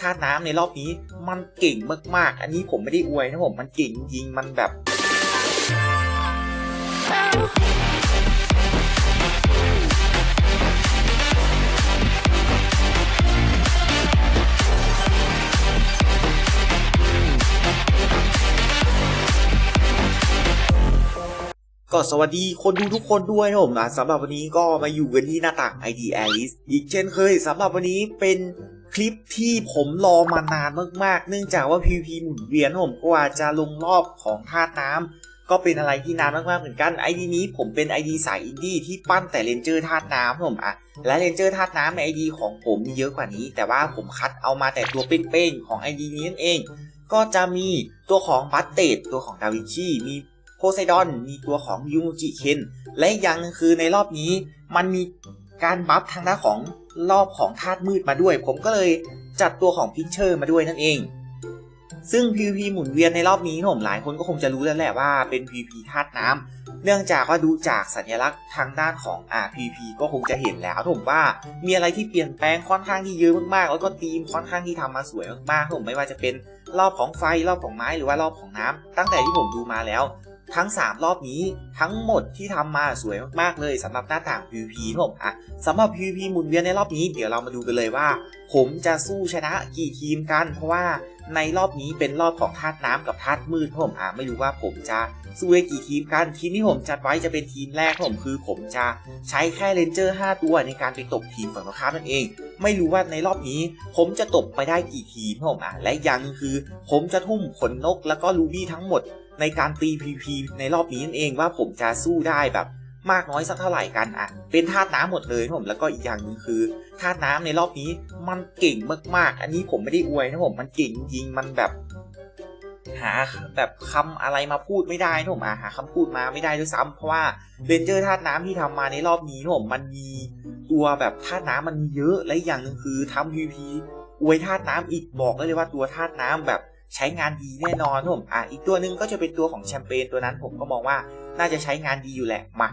ธาตุน้ำในรอบนี้มันเก่งมากๆ อันนี้ผมไม่ได้อวยนะผมมันเก่งจริงมันแบบก็สวัสดีคนดูทุกคนด้วยนะผมนะสำหรับวันนี้ก็มาอยู่กันที่หน้าต่าง ID Alice อีกเช่นเคยสำหรับวันนี้เป็น คลิปที่ผมรอมานานมากๆ เนื่องจากว่า PVP หมุนเวียนผมกว่าจะลงรอบของธาน้ำก็เป็นอะไรที่นานมากๆเหมือนกัน ID นี้ผมเป็น ID สายอินดี้ที่ปั้นแต่เลนเจอร์ธาตุน้ำผมอะและเลนเจอร์ธาตุน้ำใน ID ของผมมีเยอะกว่านี้ แต่ว่าผมคัดเอามาแต่ตัวเป้งๆของ ID นี้นั่นเอง ก็จะมีตัวของบัตเตดตัวของดาวินชีมีโพไซดอนมีตัวของยูมจิเคนและย่างหนึงคือในรอบนี้มันมีการบัฟทางด้านของ รอบของธาตุมืดมาด้วย ผมก็เลยจัดตัวของพิกเชอร์มาด้วยนั่นเอง ซึ่ง PVP หมุนเวียนในรอบนี้ผมหลายคนก็คงจะรู้แล้วแหละว่าเป็น PVP ธาตุน้ำเนื่องจากว่าดูจากสัญลักษณ์ทางด้านของ RPP ก็คงจะเห็นแล้วผมว่ามีอะไรที่เปลี่ยนแปลงค่อนข้างที่เยอะมากๆ แล้วก็ทีมค่อนข้างที่ทำมาสวยมากๆผมไม่ว่าจะเป็นรอบของไฟรอบของไม้หรือว่ารอบของน้ำตั้งแต่ที่ผมดูมาแล้ว ทั้ง 3 รอบนี้ทั้งหมดที่ทำมาสวยมากๆเลยสำหรับหน้าต่าง PVP นะผมอะสำหรับ PVP หมุนเวียนในรอบนี้เดี๋ยวเรามาดูกันเลยว่า ผมจะสู้ชนะกี่ทีมกัน เพราะว่าในรอบนี้เป็นรอบของธาตุน้ำกับธาตุมืดผมอะไม่รู้ว่าผมจะสู้ได้กี่ทีมกันทีมที่ผมจัดไว้จะเป็นทีมแรกผมคือผมจะใช้แค่เลนเจอร์ 5 ตัวในการไปตบทีมฝั่งตรงข้ามนั่นเอง ไม่รู้ว่าในรอบนี้ผมจะตบไปได้กี่ทีมนะผมอะและย่างหนึงคือ ผมจะทุ่มขนนกแล้วก็ลูบี้ทั้งหมด ในการตี PVP ในรอบนี้นั่นเองว่าผมจะสู้ได้แบบมากน้อยสักเท่าไหร่กันอะ เป็นธาตุน้ำหมดเลยนะผมแล้วก็อีกอย่างหนึ่งคือธาตุน้ำในรอบนี้มันเก่งมากๆ อันนี้ผมไม่ได้อวยนะผมมันเก่งจริงมันแบบ หาแบบคำอะไรมาพูดไม่ได้นะผมอะหาคำพูดมาไม่ได้ด้วยซ้ำเพราะว่าเรนเจอร์ธาตุน้ำที่ทำมาในรอบนี้นะผมมันมีตัวแบบธาตุน้ำมันมีเยอะและอีกอย่างหนึ่งคือทำ PVP อวยธาตุน้ำอีกบอกได้เลยว่าตัวธาตุน้ำแบบ ใช้งานดีแน่นอนนะผมอะอีกตัวหนึ่งก็จะเป็นตัวของแชมเปญตัวนั้นผมก็มองว่าน่าจะใช้งานดีอยู่แหละมา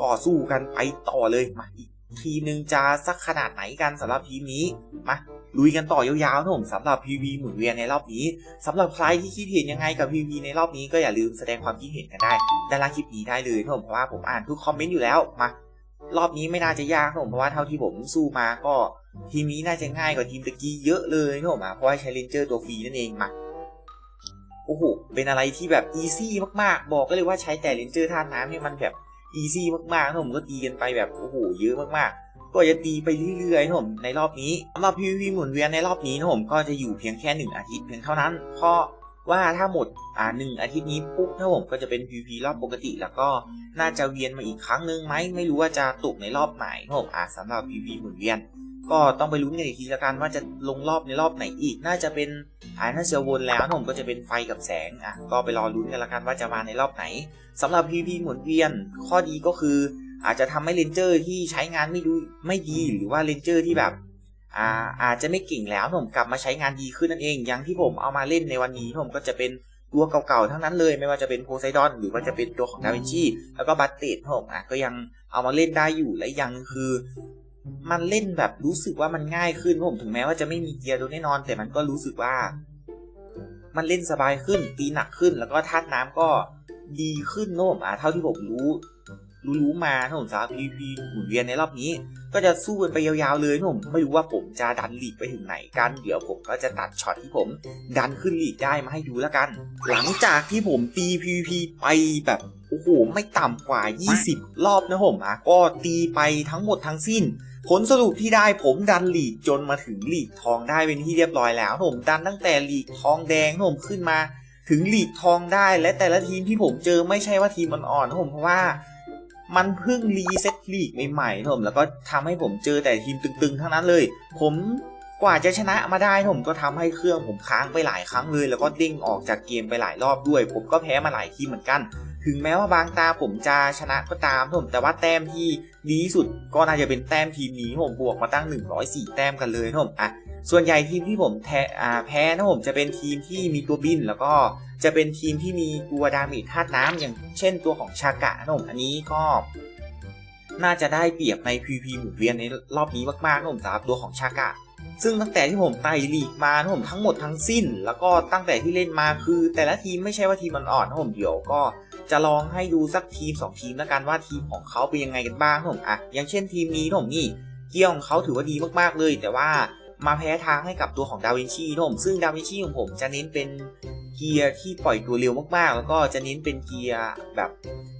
ก็สู้กันไปต่อเลยมาอีกทีมหนึ่งจะสักขนาดไหนกันสำหรับทีมนี้มาลุยกันต่อยาวๆนะผมสำหรับ PV หมุนเวียนในรอบนี้สำหรับใครที่คิดเห็นยังไงกับ PV ในรอบนี้ก็อย่าลืมแสดงความคิดเห็นกันได้ด้านล่างคลิปนี้ได้เลยนะผมเพราะว่าผมอ่านทุกคอมเมนต์อยู่แล้วมารอบนี้ไม่น่าจะยากนะผมเพราะว่าเท่าที่ผมสู้มาก็ทีมนี้น่าจะง่ายกว่าทีมตะกี้เยอะเลยนะผมอะเพราะว่าใช้เลนเจอร์ตัวฟรีนั่นเองมา โอ้โห เป็นอะไรที่แบบอีซี่มากๆ บอกก็เลยว่าใช้แต่เลนเจอร์ท่าน้ำเนี่มันแบบอีซี่มากๆนะผมก็ตีกันไปแบบโอ้โหเยอะมากๆ ก็จะตีไปเรื่อยๆนะผมในรอบนี้สำหรับ PVP หมุนเวียนในรอบนี้นะผมก็จะอยู่เพียงแค่หนึ่งอาทิตย์เพียงเท่านั้น เพราะว่าถ้าหมดอ่าหนึ่งอาทิตย์นี้ปุ๊บนะผมก็จะเป็น PVP รอบปกติ แล้วก็น่าจะเวียนมาอีกครั้งนึงไหมไม่รู้ว่าจะตกในรอบไหนผมอ่าสำหรับ PVP หมุนเวียน ก็ต้องไปลุ้นกันอีกทีละกันว่าจะลงรอบในรอบไหนอีก น่าจะเป็นอ่าถ้าเซลวนแล้วนะผมก็จะเป็นไฟกับแสงอะก็ไปรอลุ้นกันละกันว่าจะมาในรอบไหนสำหรับ PVP หมุนเวียน ข้อดีก็คือ อาจจะทำให้เลนเจอร์ที่ใช้งานไม่ดูไม่ดีหรือว่าเลนเจอร์ที่แบบอาอาจจะไม่เก่งแล้วนะผมกลับมาใช้งานดีขึ้นนั่นเอง อย่างที่ผมเอามาเล่นในวันนี้ผมก็จะเป็นตัวเก่าๆทั้งนั้นเลยไม่ว่าจะเป็นโพไซดอนหรือว่าจะเป็นตัวของดาวินชีแล้วก็บัตเตดผมอะก็ยังเอามาเล่นได้อยู่และย่างหนึงคือ มันเล่นแบบรู้สึกว่ามันง่ายขึ้นผมถึงแม้ว่าจะไม่มีเกียร์โดยแน่นอน แต่มันก็รู้สึกว่า มันเล่นสบายขึ้นตีหนักขึ้น แล้วก็ธาตุน้ำก็ดีขึ้นโน้มอะเท่าที่ผมรู้ รู้รู้มาถ้าผมสาวพีพีหมุนเวียนในรอบนี้ ก็จะสู้กันไปยาวๆเลยนะผมไม่รู้ว่าผมจะดันลีกไปถึงไหนกันเดี๋ยวผมก็จะตัดช็อตที่ผมดันขึ้นลีกได้มาให้ดูแล้วกัน หลังจากที่ผมตี PVP ไปแบบโอ้โหไม่ต่ำกว่า 20 รอบนะผมอะก็ตีไปทั้งหมดทั้งสิ้น ผลสรุปที่ได้ผมดันหลีกจนมาถึงหลีกทองได้เป็นที่เรียบร้อยแล้วผมดันตั้งแต่หลีกทองแดงผมขึ้นมา ถึงหลีกทองได้และแต่ละทีมที่ผมเจอไม่ใช่ว่าทีมมันอ่อนนะผมเพราะว่ามันเพิ่งรีเซ็ตลีกใหม่ๆนะผมแล้วก็ทำให้ผมเจอแต่ทีมตึงๆ ทั้งนั้นเลย ผมกว่าจะชนะมาได้ผมก็ทำให้เครื่องผมค้างไปหลายครั้งเลย แล้วก็เด้งออกจากเกมไปหลายรอบด้วย ผมก็แพ้มาหลายทีมเหมือนกัน ถึงแม้ว่าบางตาผมจะชนะก็ตามผมแต่ว่าแต้มที่ดีสุดก็น่าจะเป็นแต้มทีมนี้ผมบวกมาตั้ง 104 แต้มกันเลยนะผมอะส่วนใหญ่ทีมที่ผมแพ้อ่าแพ้นะผมจะเป็นทีมที่มีตัวบิน แล้วก็จะเป็นทีมที่มีตัวดาเมจธาตุน้ำอย่างเช่นตัวของชากะนะผมอันนี้ก็ น่าจะได้เปรียบใน PVP หมุนเวียนในรอบนี้มากๆนะผมสำหรับตัวของชากะซึ่งตั้งแต่ที่ผมไต่ลีกมานะผมทั้งหมดทั้งสิ้น แล้วก็ตั้งแต่ที่เล่นมาคือ แต่ละทีมไม่ใช่ว่าทีมมันอ่อนนะผมเดี๋ยวก็ จะลองให้ดูสักทีม 2 ทีมแล้วกันว่าทีมของเขาเป็นยังไงกันบ้างผมอะอย่างเช่นทีมนี้ผมนี่เกียร์ของเขาถือว่าดีมากๆเลย แต่ว่ามาแพ้ทางให้กับตัวของดาวินชีผมซึ่งดาวินชีของผมจะเน้นเป็นเกียร์ที่ปล่อยตัวเร็วมากๆ แล้วก็จะเน้นเป็นเกียร์แบบ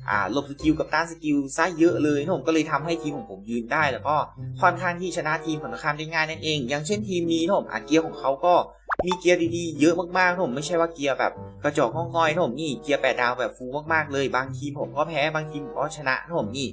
อ่าลบสกิลกับต้านสกิลซะเยอะเลยผมก็เลยทำให้ทีมของผมยืนได้ แล้วก็ค่อนข้างที่ชนะทีมฝั่งตรงข้ามได้ง่ายนั่นเอง อย่างเช่นทีมนี้ผมอะเกียร์ของเขาก็ มีเกียร์ดีๆ เยอะมากๆนผมไม่ใช่ว่าเกียร์แบบกระจอกห้องงอยนผมนี่เกียร์แปดดาวแบบฟูมากๆเลยบางทีผมก็แพ้บางทีผมก็ชนะนผมนี่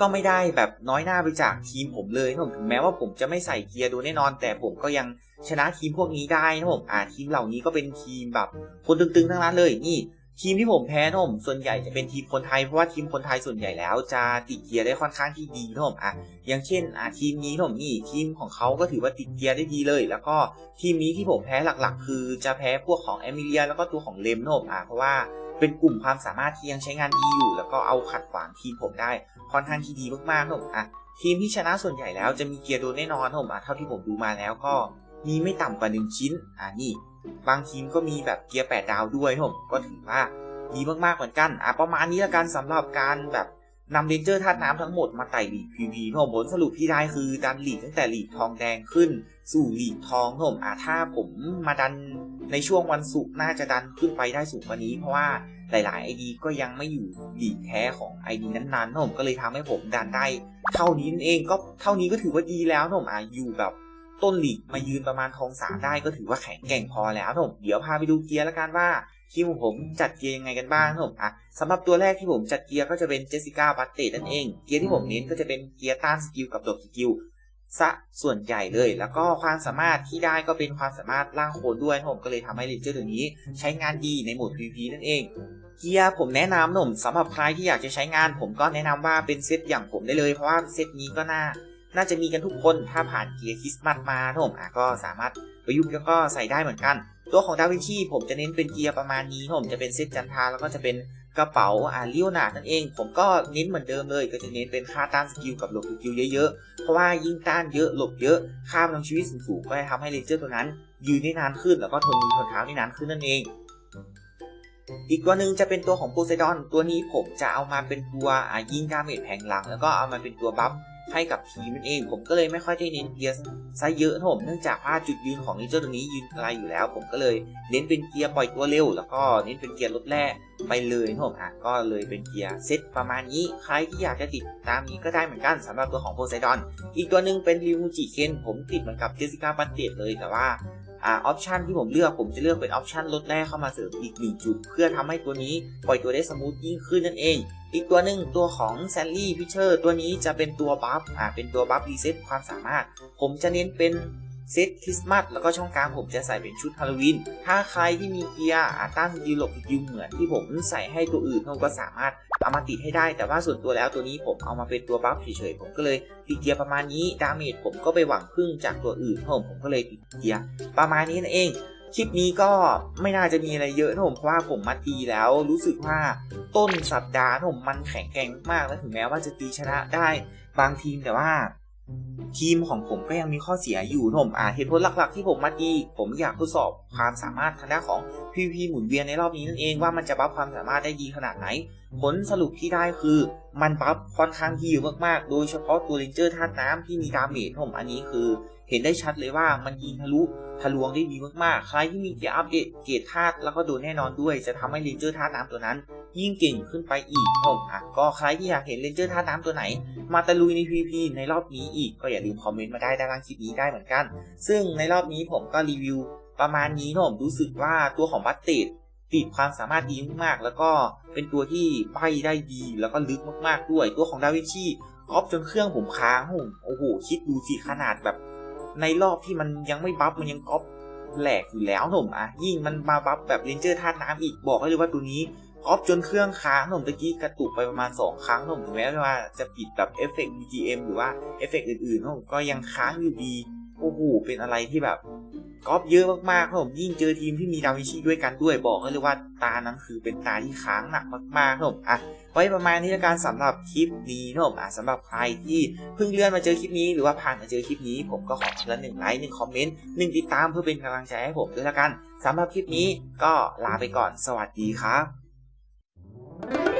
ก็ไม่ได้แบบน้อยหน้าไปจากทีมผมเลยนผมถึงแม้ว่าผมจะไม่ใส่เกียร์ดูแน่นอน แต่ผมก็ยังชนะทีมพวกนี้ได้นะผมอ่าทีมเหล่านี้ก็เป็นทีมแบบคนตึงๆทั้งนั้นเลยนี่ ทีมที่ผมแพ้นะผมส่วนใหญ่จะเป็นทีมคนไทยเพราะว่าทีมคนไทยส่วนใหญ่แล้วจะติดเกียร์ได้ค่อนข้างที่ดีนะผมอะอย่างเช่นอ่าทีมนี้นะผมนี่ทีมของเขาก็ถือว่าติดเกียร์ได้ดีเลย แล้วก็ทีมนี้ที่ผมแพ้หลักๆ คือจะแพ้พวกของเอมิเลียแล้วก็ตัวของเลมนะผมอะเพราะว่าเป็นกลุ่มความสามารถที่ยังใช้งานดีอยู่ แล้วก็เอาขัดขวางทีมผมได้ค่อนข้างที่ดีมากๆนะผมอะทีมที่ชนะส่วนใหญ่แล้วจะมีเกียร์โดนแน่นอนนะผมอะเท่าที่ผมดูมาแล้วก็มีไม่ต่ำกว่า 1 ชิ้น อ่านี่ บางทีมก็มีแบบเกียร์8ดาวด้วยนะผมก็ถือว่าดีมากๆเหมือนกันอะประมาณนี้ละกันสำหรับการแบบนำเรนเจอร์ธาตุน้ำทั้งหมดมาไต่ลีก PV นะผมผลสรุปที่ได้คือดันลีกตั้งแต่ลีกทองแดงขึ้น สู่ลีกทองนะผมอะถ้าผมมาดันในช่วงวันศุกร์น่าจะดันขึ้นไปได้สูงกว่านี้ เพราะว่าหลายๆ ID ก็ยังไม่อยู่ลีกแท้ของ ID นั้นๆนะผมก็เลยทำให้ผมดันได้ เท่านี้นั่นเองก็เท่านี้ก็ถือว่าดีแล้วผมอะอยู่แบบ ต้นลีกมายืนประมาณทองสามได้ก็ถือว่าแข็งแกร่งพอแล้วนะผมเดี๋ยวพาไปดูเกียร์แล้วกันว่าทีมของผมจัดเกียร์ยังไงกันบ้างนะผมอะสำหรับตัวแรกที่ผมจัดเกียร์ก็จะเป็นเจสสิก้าบัตเตตนั่นเองเกียร์ที่ผมเน้นก็จะเป็นเกียร์ต้านสกิลกับดบสกิลซะส่วนใหญ่เลย แล้วก็ความสามารถที่ได้ก็เป็นความสามารถล่างโคนด้วยนะผมก็เลยทำให้เลนเจอร์ตัวนี้ใช้งานดีในโหมด PVP นั่นเอง เกียร์ผมแนะนำหนุ่มสำหรับใครที่อยากจะใช้งาน ผมก็แนะนำว่าเป็นเซตอย่างผมได้เลยเพราะว่าเซตนี้ก็น่า น่าจะมีกันทุกคนถ้าผ่านเกียร์คริสต์มาสมานผมอะก็สามารถประยุกต์แล้วก็ใส่ได้เหมือนกัน ตัวของดาวินชีผมจะเน้นเป็นเกียร์ประมาณนี้นผมจะเป็นเซตจันทาแล้วก็จะเป็นกระเป๋าอ่าเลี้ยวนาดนั่นเอง ผมก็เน้นเหมือนเดิมเลย ก็จะเน้นเป็นค่าต้านสกิลกับหลบสกิลเยอะๆ เพราะว่ายิ่งต้านเยอะหลบเยอะค่าพลังชีวิตสูงๆก็จะทำให้เลเจอร์ตัวนั้น ยืนได้นานขึ้นแล้วก็ทนมือทนเท้าได้นานขึ้นนั่นเอง อีกตัวหนึ่งจะเป็นตัวของโพไซดอนตัวนี้ผมจะเอามาเป็นตัวอายิงดาเมจแผงหลัง แล้วก็เอามาเป็นตัวบัฟ ให้กับทีมนั่นเอง ผมก็เลยไม่ค่อยได้เน้นเกียร์ซะเยอะนะผมเนื่องจากว่าจุดยืนของนิเจร์ตัวนี้ยืนไกลอยู่แล้ว ผมก็เลยเน้นเป็นเกียร์ปล่อยตัวเร็ว แล้วก็เน้นเป็นเกียร์ลดแร่ไปเลยนะผมอะก็เลยเป็นเกียร์เซตประมาณนี้ใครที่อยากจะติดตามนี้ก็ได้เหมือนกันสำหรับตัวของโพไซดอนอีกตัวหนึ่งเป็นริวจิเคนผมติดเหมือนกับเจสิก้าปัตเตตเลยแต่ว่า อ่าออปชันที่ผมเลือกผมจะเลือกเป็นออปชันลดแร่เข้ามาเสริมอีกหนึ่งจุดเพื่อทำให้ตัวนี้ปล่อยตัวได้สมูทยิ่งขึ้นนั่นเอง อีกตัวหนึ่งตัวของแซลลี่พิเชอร์ตัวนี้จะเป็นตัวบัฟอ่าเป็นตัวบัฟรีเซ็ตความสามารถ ผมจะเน้นเป็นเซตคริสต์มาสแล้วก็ช่องกลางผมจะใส่เป็นชุดฮาโลวีน ถ้าใครที่มีเกียร์อ่าต้านยูหลบยูเหมือนที่ผมใส่ให้ตัวอื่นผมก็สามารถ เอามาติดให้ได้ แต่ว่าส่วนตัวแล้วตัวนี้ผมเอามาเป็นตัวบัฟเฉยๆผมก็เลยติดเกียร์ประมาณนี้ดาเมจผมก็ไปหวังพึ่งจากตัวอื่นผมผมก็เลยติดเกียร์ประมาณนี้นั่นเองคลิปนี้ก็ไม่น่าจะมีอะไรเยอะนะผมเพราะว่าผมมาตีแล้วรู้สึกว่าต้นสัปดาห์ผมมันแข็งแกร่งมากและถึงแม้ว่าจะตีชนะได้บางทีมแต่ว่า ทีมของผมก็ยังมีข้อเสียอยู่นะผมอ่าเหตุผลหลักๆ ที่ผมมาตีผมอยากทดสอบความสามารถทางด้านของ PVP หมุนเวียนในรอบนี้นั่นเองว่ามันจะบัฟความสามารถได้ดีขนาดไหน ผลสรุปที่ได้คือมันบัฟค่อนข้างที่เยอะมากๆ โดยเฉพาะตัวเลนเจอร์ธาตุน้ำที่มีดาเมจผมอันนี้คือ เห็นได้ชัดเลยว่ามันยิงทะลุทะลวงได้ดีมากๆ ใครที่มีเกียร์อัพเดตเกรดธาตุแล้วก็โดนแน่นอนด้วย จะทำให้เรนเจอร์ธาตุน้ำตัวนั้น ยิ่งเก่งขึ้นไปอีกผมอะก็ใครที่อยากเห็นเรนเจอร์ธาตุน้ำตัวไหน มาตะลุยใน PVP ในรอบนี้อีกก็อย่าลืมคอมเมนต์มาได้ด้านล่างคลิปนี้ได้เหมือนกัน ซึ่งในรอบนี้ผมก็รีวิวประมาณนี้นะผมรู้สึกว่าตัวของบัตเตดติดความสามารถดีมากๆ แล้วก็เป็นตัวที่ใบได้ดีแล้วก็ลึกมากๆด้วย ตัวของดาวินชีก๊อปจนเครื่องผมค้างผมโอ้โหคิดดูสิขนาดแบบ ในรอบที่มันยังไม่บัฟมันยังก๊อปแหลกอยู่แล้วหนุ่มอะยิ่งมันมาบัฟแบบเรนเจอร์ธาตุน้ำอีกบอกให้เลยว่าตัวนี้ก๊อปจนเครื่องค้างหนุ่มตะกี้กระตุกไปประมาณ 2 ครั้งผมถึงแม้ว่าจะปิดแบบเอฟเฟกต์ BGM หรือว่าเอฟเฟกต์อื่นๆหนุ่มก็ยังค้างอยู่ดี โอ้โหเป็นอะไรที่แบบก๊อปเยอะมากๆครับผมยิ่งเจอทีมที่มีดาวิชีด้วยกันด้วยบอกให้เลยว่าตานั้นคือเป็นตาที่ค้างหนักมากๆครับผมอะไว้ประมาณนี้ละกันสำหรับคลิปนี้นะผมอะสำหรับใครที่เพิ่งเลื่อนมาเจอคลิปนี้หรือว่าผ่านมาเจอคลิปนี้ ผมก็ขอคนละหนึ่งไลค์หนึ่งคอมเมนต์หนึ่งติดตามเพื่อเป็นกำลังใจให้ผมด้วยละกันสำหรับคลิปนี้ก็ลาไปก่อนสวัสดีครับ